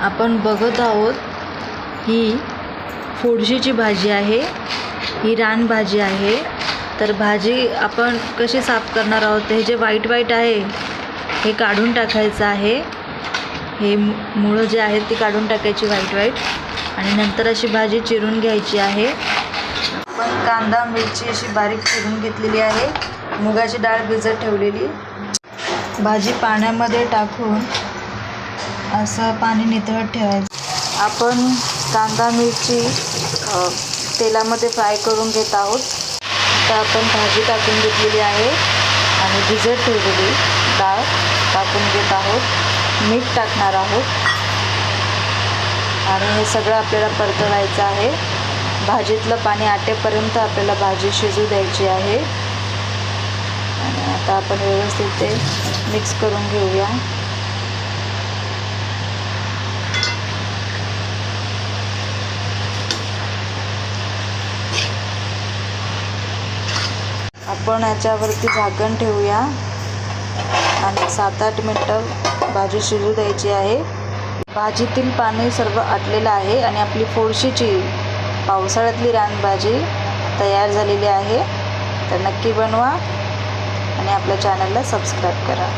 आपण बघत आहोत ही फोडशीची भाजी आहे ही रानभाजी आहे. तर भाजी आपण कशी साफ करणार आहोत? हे जे वाईट वाईट आहे हे काढून टाकायचं आहे. हे मुळं जे आहेत ती काढून टाकायची वाईट वाईट आणि नंतर अशी भाजी चिरून घ्यायची आहे. आपण कांदा मिरची अशी बारीक चिरून घेतलेली आहे. मुगाची डाळ भिजत ठेवलेली. भाजी पाण्यामध्ये टाकून असं पाणी नितळत ठेवायचं. आपण कांदा मिरची तेलामध्ये फ्राय करून घेत आहोत. तर आपण भाजी टाकून घेतलेली आहे आणि भिजत ठेवलेली डाळ टाकून घेत आहोत. मीठ टाकणार आहोत. आणि हे सगळं आपल्याला परतवायचं आहे. भाजीतलं पाणी आटेपर्यंत आपल्याला भाजी शिजू द्यायची आहे. आणि आता आपण व्यवस्थित ते मिक्स करून घेऊया. आपण याच्यावरती झाकण ठेवूया. आणि सात आठ मिनटं भाजी शिजू द्यायची आहे. भाजीतील पाणी सर्व आटलेलं आहे आणि आपली फोडशीची पावसाळ्यातली रानभाजी तयार झालेली आहे. तर नक्की बनवा आणि आपल्या चॅनलला सबस्क्राईब करा.